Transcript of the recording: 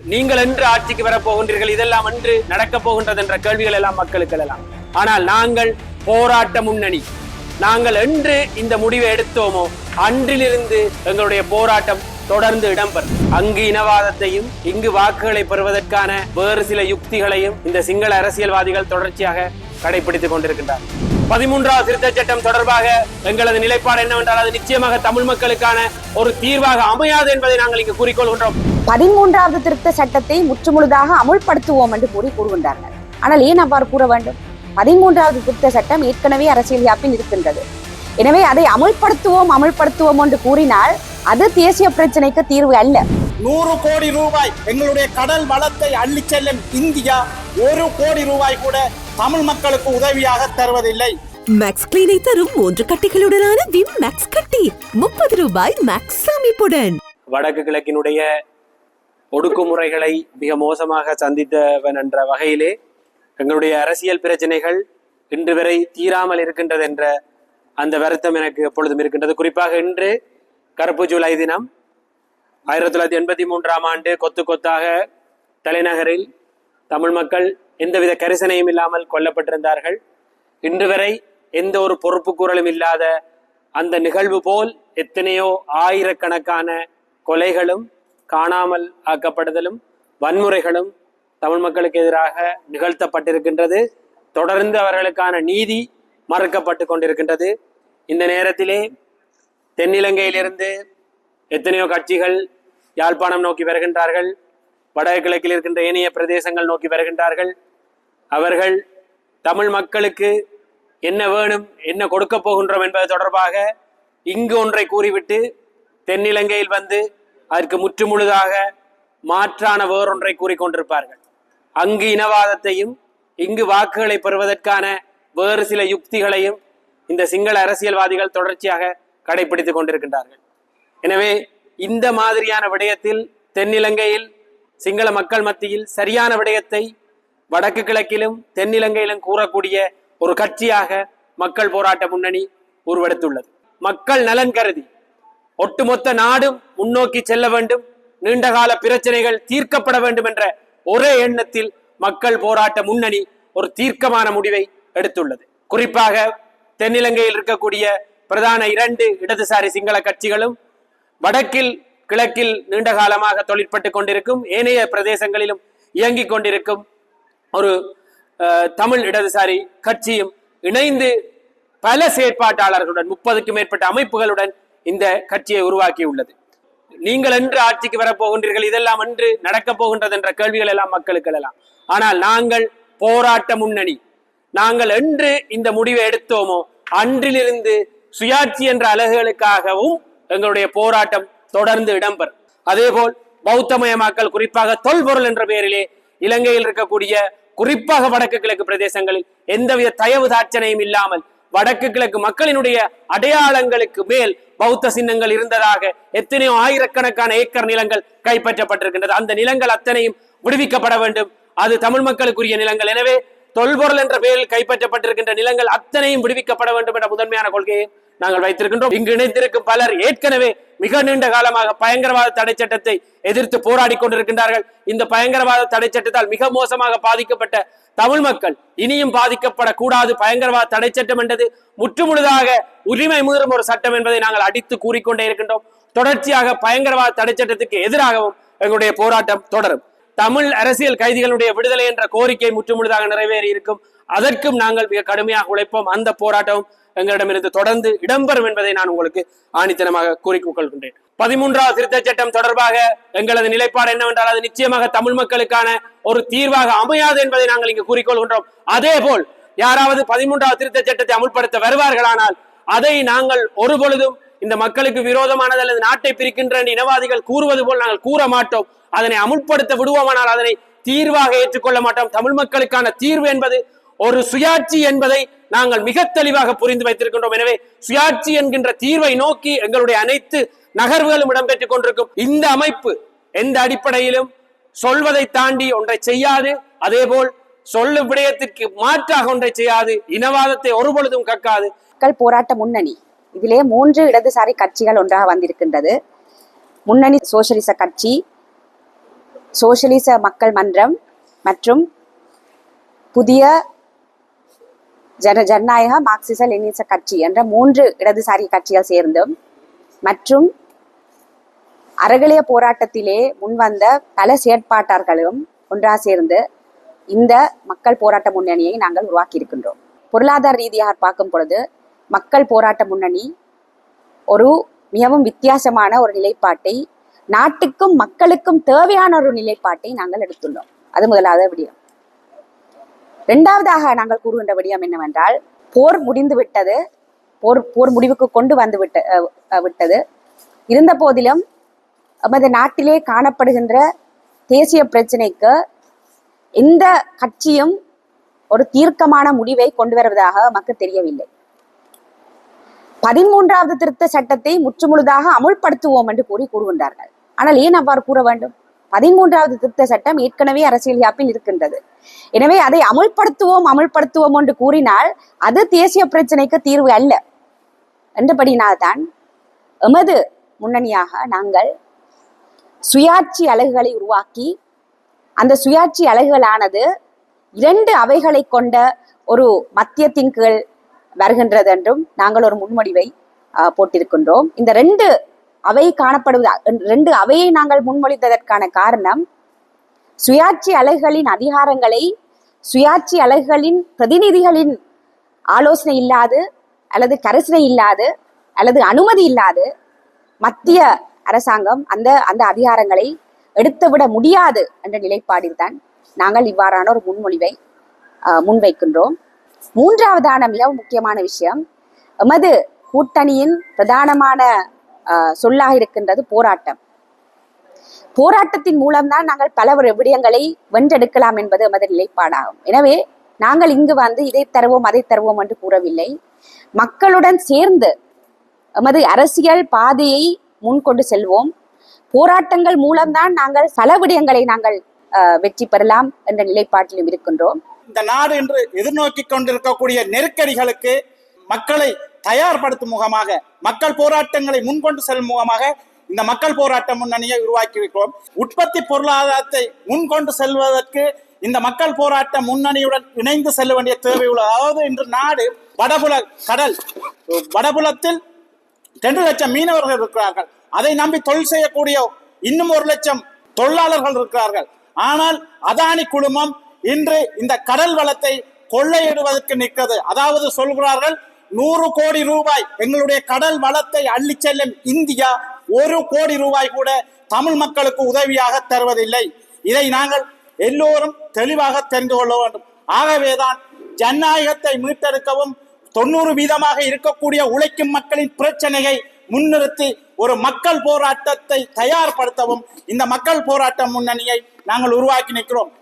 நீங்கள் என்று ஆட்சிக்கு வரப் போகின்றீர்கள் இதெல்லாம் என்று நடக்கப் போகின்றது என்ற கேள்விகள் எல்லாம் மக்களுக்கு எல்லாம் ஆனால் நாங்கள் போராட்ட முன்னணி. நாங்கள் என்று இந்த முடிவை எடுத்தோமோ அன்றிலிருந்து எங்களுடைய போராட்டம் தொடர்ந்து இடம்பெறும். அங்கு இனவாதத்தையும் இங்கு வாக்குகளை பெறுவதற்கான வேறு சில யுக்திகளையும் இந்த சிங்கள அரசியல்வாதிகள் தொடர்ச்சியாக கடைபிடித்துக் கொண்டிருக்கின்றார் பதிமூன்றாவது திருத்தச் சட்டம் தொடர்பாக எங்களது நிலைப்பாடு என்னவென்றால் அது நிச்சயமாக தமிழ் மக்களுக்கான ஒரு தீர்வாக அமையாது என்பதை நாங்கள் இங்கு கூறிக்கொள்கின்றோம். பதிமூன்றாவது திருத்த சட்டத்தை முற்றுமுழுதாக அமுல்படுத்துவோம் என்று கூறி கூறுகின்றார்கள். ஆனால் ஏன் அவ்வாறு கூற வேண்டும்? பதிமூன்றாவது திருத்த சட்டம் ஏற்கனவே அரசியல் யாப்பில் இருக்கின்றது. எனவே அதை அமுல்படுத்துவோம் அமுல்படுத்துவோம் என்று கூறினால் அது தேசிய பிரச்சனைக்கு தீர்வு அல்ல. நூறு கோடி ரூபாய் எங்களுடைய கடல் வளத்தை அள்ளிச் செல்லும் இந்தியா ஒரு கோடி ரூபாய் கூட தமிழ் மக்களுக்கு உதவியாக தருவதில்லை. மேக்ஸ் கிளீனை தரும் மூன்று கட்டிகளுடனான விம் மேக்ஸ் கட்டி. முப்பது ரூபாய் மேக்ஸ் சேமிப்புடன். வடக்கு கிழக்கினுடைய ஒடுக்குமுறைகளை மிக மோசமாக சந்தித்தவன் என்ற வகையிலே எங்களுடைய அரசியல் பிரச்சனைகள் இன்று வரை தீராமல் இருக்கின்றது என்ற அந்த வருத்தம் எனக்கு எப்பொழுதும் இருக்கின்றது. குறிப்பாக இன்று கருப்பு ஜூலை தினம் ஆயிரத்தி தொள்ளாயிரத்தி எண்பத்தி மூன்றாம் ஆண்டு கொத்து கொத்தாக தலைநகரில் தமிழ் மக்கள் எந்தவித கரிசனையும் இல்லாமல் கொல்லப்பட்டிருந்தார்கள். இன்று வரை எந்த ஒரு பொறுப்புக்கூறலும் இல்லாத அந்த நிகழ்வு போல் எத்தனையோ ஆயிரக்கணக்கான கொலைகளும் காணாமல் ஆக்கப்படுதலும் வன்முறைகளும் தமிழ் மக்களுக்கு எதிராக நிகழ்த்தப்பட்டிருக்கின்றது. தொடர்ந்து அவர்களுக்கான நீதி மறுக்கப்பட்டு கொண்டிருக்கின்றது. இந்த நேரத்திலே தென்னிலங்கையிலிருந்து எத்தனையோ கட்சிகள் யாழ்ப்பாணம் நோக்கி வருகின்றார்கள். வடகிழக்கில் இருக்கின்ற ஏனைய பிரதேசங்கள் நோக்கி வருகின்றார்கள். அவர்கள் தமிழ் மக்களுக்கு என்ன வேணும் என்ன கொடுக்க போகின்றோம் என்பது தொடர்பாக இங்கு ஒன்றை கூறிவிட்டு தென்னிலங்கையில் வந்து அதற்கு முற்றுமுழுதாக மாற்றான வேறொன்றை கூறிக்கொண்டிருப்பார்கள் அங்கு இனவாதத்தையும் இங்கு வாக்குகளை பெறுவதற்கான வேறு சில யுக்திகளையும் இந்த சிங்கள அரசியல்வாதிகள் தொடர்ச்சியாக கடைபிடித்துக் கொண்டிருக்கின்றார்கள். எனவே இந்த மாதிரியான விடயத்தில் தென்னிலங்கையில் சிங்கள மக்கள் மத்தியில் சரியான விடயத்தை வடக்கு கிழக்கிலும் தென்னிலங்கையிலும் கூறக்கூடிய ஒரு கட்சியாக மக்கள் போராட்ட முன்னணி உருவெடுத்துள்ளது. மக்கள் நலன் கருதி ஒட்டுமொத்த நாடும் முன்னோக்கி செல்ல வேண்டும் நீண்டகால பிரச்சனைகள் தீர்க்கப்பட வேண்டும் என்ற ஒரே எண்ணத்தில் மக்கள் போராட்ட முன்னணி ஒரு தீர்க்கமான முடிவை எடுத்துள்ளது. குறிப்பாக தென்னிலங்கையில் இருக்கக்கூடிய பிரதான இரண்டு இடதுசாரி சிங்கள கட்சிகளும் வடக்கில் கிழக்கில் நீண்ட காலமாக தொழிற்பட்டு கொண்டிருக்கும் ஏனைய பிரதேசங்களிலும் இயங்கிக் கொண்டிருக்கும் ஒரு அஹ், தமிழ் இடதுசாரி கட்சியும் இணைந்து பல செயற்பாட்டாளர்களுடன் முப்பதுக்கும் மேற்பட்ட அமைப்புகளுடன் இந்த கட்சியை உருவாக்கியுள்ளது. நீங்கள் என்று ஆட்சிக்கு வரப்போகின்றீர்கள் இதெல்லாம் என்று நடக்கப் போகின்றது என்ற கேள்விகள் எல்லாம் மக்களுக்கு எல்லாம் ஆனால் நாங்கள் போராட்ட முன்னணி. நாங்கள் என்று இந்த முடிவை எடுத்தோமோ அன்றிலிருந்து சுயாட்சி என்ற அலகுகளுக்காகவும் எங்களுடைய போராட்டம் தொடர்ந்து இடம்பெறும். அதேபோல் பௌத்தமயமாக்கல் குறிப்பாக தொல்பொருள் என்ற பெயரிலே இலங்கையில் இருக்கக்கூடிய குறிப்பாக வடக்கு கிழக்கு பிரதேசங்களில் எந்தவித தயவு தாட்சணையும் இல்லாமல் வடக்கு கிழக்கு மக்களினுடைய அடையாளங்களுக்கு மேல் பௌத்த சின்னங்கள் இருந்ததாக எத்தனையோ ஆயிரக்கணக்கான ஏக்கர் நிலங்கள் கைப்பற்றப்பட்டிருக்கின்றது. அந்த நிலங்கள் அத்தனையும் விடுவிக்கப்பட வேண்டும். அது தமிழ் மக்களுக்குரிய நிலங்கள். எனவே தொல்பொருள் என்ற பெயரில் கைப்பற்றப்பட்டிருக்கின்ற நிலங்கள் அத்தனையும் விடுவிக்கப்பட வேண்டும் என்ற முதன்மையான கொள்கையை நாங்கள் வைத்திருக்கின்றோம். இங்கு இணைந்திருக்கும் பலர் ஏற்கனவே மிக நீண்ட காலமாக பயங்கரவாத தடை சட்டத்தை எதிர்த்து போராடி கொண்டிருக்கின்றார்கள். இந்த பயங்கரவாத தடை சட்டத்தால் மிக மோசமாக பாதிக்கப்பட்ட தமிழ் மக்கள் இனியும் பாதிக்கப்படக்கூடாது. பயங்கரவாத தடை சட்டம் என்றது முற்றுமுழுதாக உரிமை மீறும் ஒரு சட்டம் என்பதை நாங்கள் அடித்து கூறிக்கொண்டே இருக்கின்றோம். தொடர்ச்சியாக பயங்கரவாத தடை சட்டத்துக்கு எதிராகவும் எங்களுடைய போராட்டம் தொடரும். தமிழ் அரசியல் கைதிகளுடைய விடுதலை என்ற கோரிக்கை முற்றுமுழுதாக நிறைவேறி இருக்கும் அதற்கும் நாங்கள் மிக கடுமையாக உழைப்போம். அந்த போராட்டம் எங்களிடமிருந்து தொடர்ந்து இடம்பெறும் என்பதை நான் உங்களுக்கு ஆணித்தனமாக கூறிக்கொள்கின்றேன் பதிமூன்றாவது திருத்தச் சட்டம் தொடர்பாக எங்களது நிலைப்பாடு என்னவென்றால் அது நிச்சயமாக தமிழ் மக்களுக்கான ஒரு தீர்வாக அமையாது என்பதை நாங்கள் இங்கு கூறிக்கொள்கின்றோம் அதே போல் யாராவது பதிமூன்றாவது திருத்தச் சட்டத்தை அமுல்படுத்த வருவார்களானால் அதை நாங்கள் ஒரு பொழுதும் இந்த மக்களுக்கு விரோதமானது அல்லது நாட்டை பிரிக்கின்ற இனவாதிகள் கூறுவது போல் நாங்கள் கூற மாட்டோம். அதனை அமுல்படுத்த விடுவோமானால் அதனை தீர்வாக ஏற்றுக்கொள்ள மாட்டோம். தமிழ் மக்களுக்கான தீர்வு என்பது ஒரு சுயாட்சி என்பதை நாங்கள் மிக தெளிவாக புரிந்து வைத்திருக்கின்றோம். எனவே சுயாட்சி என்கின்ற தீர்வை நோக்கி எங்களுடைய அனைத்து நகர்வுகளும் இடம்பெற்றுக் கொண்டிருக்கும். இந்த அமைப்பு எந்த அடிப்படையிலும் சொல்வதை தாண்டி ஒன்றை செய்யாது. அதேபோல் சொல்லும் விடயத்திற்கு மாற்றாக ஒன்றை செய்யாது. இனவாதத்தை ஒருபொழுதும் கக்காது. மக்கள் போராட்ட முன்னணி. இதிலே மூன்று இடதுசாரி கட்சிகள் ஒன்றாக வந்திருக்கின்றது. முன்னணி சோசியலிச கட்சி சோசியலிச மக்கள் மன்றம் மற்றும் புதிய ஜன ஜனநாயக மார்க்சிச லெனிச கட்சி என்ற மூன்று இடதுசாரி கட்சிகள் சேர்ந்தும் மற்றும் அறகலைய போராட்டத்திலே முன்வந்த பல செயற்பாட்டாளர்களும் ஒன்றாக சேர்ந்து இந்த மக்கள் போராட்ட முன்னணியை நாங்கள் உருவாக்கி இருக்கின்றோம் பொருளாதார ரீதியாக பார்க்கும் பொழுது மக்கள் போராட்ட முன்னணி ஒரு மிகவும் வித்தியாசமான ஒரு நிலைப்பாட்டை நாட்டுக்கும் மக்களுக்கும் தேவையான ஒரு நிலைப்பாட்டை நாங்கள் எடுத்துள்ளோம். அது முதலாவது விடயம். இரண்டாவதாக நாங்கள் கூறுகின்ற விடயம் என்னவென்றால் போர் முடிந்து விட்டது போர் போர் முடிவுக்கு கொண்டு வந்து விட்ட விட்டது. இருந்த போதிலும் நமது நாட்டிலே காணப்படுகின்ற தேசிய பிரச்சினைக்கு எந்த கட்சியும் ஒரு தீர்க்கமான முடிவை கொண்டு வருவதாக நமக்கு தெரியவில்லை. பதிமூன்றாவது திருத்த சட்டத்தை முற்றுமுழுதாக அமுல்படுத்துவோம் என்று கூறி கூறுகின்றார்கள். ஆனால் ஏன் அவ்வாறு கூற வேண்டும்? பதிமூன்றாவது திருத்த சட்டம் ஏற்கனவே அரசியல் யாப்பில் இருக்கின்றது. எனவே அதை அமுல்படுத்துவோம் அமுல்படுத்துவோம் என்று கூறினால் அது தேசிய பிரச்சனைக்கு தீர்வு அல்ல. என்றபடினால்தான் எமது முன்னணியாக நாங்கள் சுயாட்சி அலகுகளை உருவாக்கி அந்த சுயாட்சி அலகுகளானது இரண்டு அவைகளை கொண்ட ஒரு மத்தியத்தின் கீழ் வருகின்றது என்றும் நாங்கள் ஒரு முன்மொழிவை போட்டிருக்கின்றோம். இந்த ரெண்டு அவை காணப்படுவது? ரெண்டு அவையை நாங்கள் முன்மொழித்ததற்கான காரணம் சுயாட்சி அலகுகளின் அதிகாரங்களை சுயாட்சி அலகுகளின் பிரதிநிதிகளின் ஆலோசனை இல்லாது அல்லது கரிசனை இல்லாது அல்லது அனுமதி இல்லாது மத்திய அரசாங்கம் அந்த அந்த அதிகாரங்களை எடுத்துவிட முடியாது என்ற நிலைப்பாடில்தான் நாங்கள் இவ்வாறான ஒரு முன்மொழிவை முன்வைக்கின்றோம். மூன்றாவதான மிகவும் முக்கியமான விஷயம் எமது கூட்டணியின் பிரதானமான சொல்லாக இருக்கின்றது போராட்டம். போராட்டத்தின் மூலம்தான் நாங்கள் பல ஒரு விடயங்களை வென்றெடுக்கலாம் என்பது எமது நிலைப்பாடாகும். எனவே நாங்கள் இங்கு வந்து இதை தருவோம் அதை தருவோம் என்று கூறவில்லை. மக்களுடன் சேர்ந்து எமது அரசியல் பாதையை முன்கொண்டு செல்வோம். போராட்டங்கள் மூலம்தான் நாங்கள் பல விடயங்களை நாங்கள் வெற்றி பெறலாம் என்ற நிலைப்பாட்டிலும் இருக்கின்றோம். இந்த நாடு இன்று எதிர்நோக்கி கொண்டிருக்கக்கூடிய நெருக்கடிகளுக்கு மக்களை தயார்படுத்தும் முகமாக மக்கள் போராட்டங்களை முன்கொண்டு செல்லும் முகமாக இந்த மக்கள் போராட்ட முன்னணியை உருவாக்கி இருக்கிறோம் உற்பத்தி பொருளாதாரத்தை முன்கொண்டு செல்வதற்கு இந்த மக்கள் போராட்ட முன்னணியுடன் இணைந்து செல்ல வேண்டிய தேவை உள்ளது. அதாவது இன்று நாடு வடபுல கடல் வடபுலத்தில் ரெண்டு லட்சம் மீனவர்கள் இருக்கிறார்கள். அதை நம்பி தொழில் செய்யக்கூடிய இன்னும் ஒரு லட்சம் தொழிலாளர்கள் இருக்கிறார்கள். ஆனால் அதானி குழுமம் இன்று இந்த கடல் வளத்தை கொள்ளையிடுவதற்கு நிற்கிறது. அதாவது சொல்கிறார்கள் நூறு கோடி ரூபாய் எங்களுடைய கடல் வளத்தை அள்ளி செல்லும் இந்தியா ஒரு கோடி ரூபாய் கூட தமிழ் மக்களுக்கு உதவியாக தருவதில்லை. இதை நாங்கள் எல்லோரும் தெளிவாக தெரிந்து கொள்ள வேண்டும். ஆகவேதான் ஜனநாயகத்தை மீட்டெடுக்கவும் தொண்ணூறு வீதமாக இருக்கக்கூடிய உழைக்கும் மக்களின் பிரச்சனையை முன்னிறுத்தி ஒரு மக்கள் போராட்டத்தை தயார்படுத்தவும் இந்த மக்கள் போராட்ட முன்னணியை நாங்கள் உருவாக்கி நிற்கிறோம்.